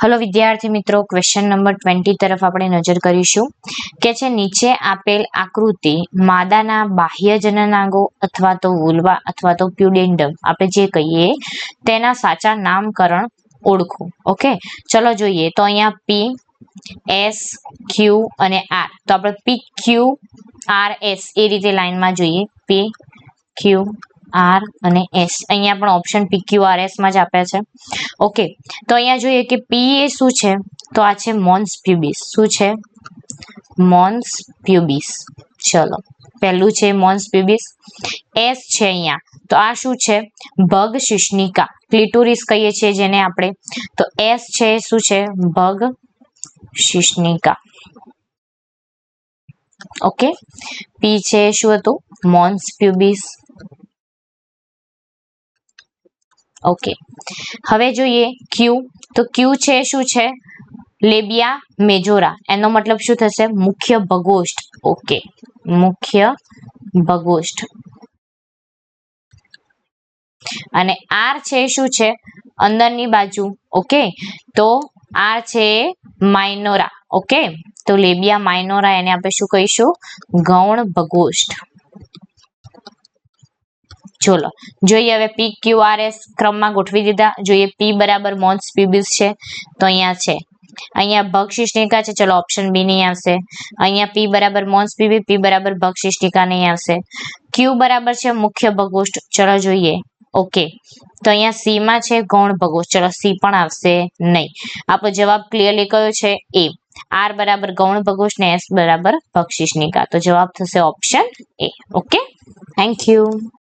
Hello વિદ્યાર્થી મિત્રો question number twenty તરફ આપણે નજર કરીશું કે છે, નીચે આપેલ આકૃતિ માદાના બાહ્ય જનનાંગો અથવા તો વુલ્વા અથવા તો પ્યુડેન્ડમ આપણે જે કહીએ તેના સાચા નામકરણ ઓળખો ઓકે ચલો જોઈએ, તો અહીંયા પી એસ ક્યુ અને આર તો આપણે પી ક્યુ આર એસ એ રીતે લાઇનમાં જોઈએ પી ક્યુ આર અને એસ અહીંયા પણ ઓપ્શન પી ક્યુ આર એસમાં જ આપ્યા છે. ઓકે તો અહીંયા જોઈએ કે પી એ શું છે? તો આ છે મોન્સ પ્યુબિસ શું છે? મોન્સ પ્યુબિસ ચલો, પહેલું છે મોન્સ પ્યુબિસ એસ છે અહીંયા. તો આ શું છે? ભગ શિષ્ણિકા. ક્લિટોરિસ કહીએ છીએ જેને આપણે. તો એસ છે શું છે? ભગ શિષ્ણિકા. ઓકે પી છે શું હતું? મોન્સ પ્યુબિસ ઓકે હવે જોઈએ ક્યુ તો ક્યુ છે શું છે? લેબિયા મેજોરા એનો મતલબ શું થશે? મુખ્ય ભગોષ્ઠ. ઓકે મુખ્ય ભગોષ્ઠ. અને આર છે શું છે? અંદરની બાજુ. ઓકે તો આર છે માઇનોરા ઓકે તો લેબિયા માઇનોરા એને આપણે શું કહીશું? ગૌણ ભગોષ્ઠ. ચલો, જોઈએ હવે પી ક્યુ આર એસ ક્રમમાં ગોઠવી દીધા. જોઈએ પી બરાબર મોન્સ પ્યુબિસ છે. તો અહીંયા છે. અહીંયા ભક્ષિષ્ણિકા છે. ચલો ઓપ્શન બી નહીં આવશે. અહીંયા પી બરાબર મોન્સ પીબી પી બરાબર ભક્ષિષ્ણિકા નહીં આવશે. ક્યુ બરાબર છે મુખ્ય ભગોષ્ઠ. ચલો, જોઈએ. ઓકે. તો અહીંયા સી માં છે ગૌણ ભગોષ્ઠ. ચલો સી પણ આવશે નહીં. આપણો જવાબ ક્લિયરલી કયો છે? એ આર બરાબર ગૌણ ભગોષ્ઠ ને એસ બરાબર ભક્ષિષ્ણિકા તો જવાબ થશે option A okay? Thank you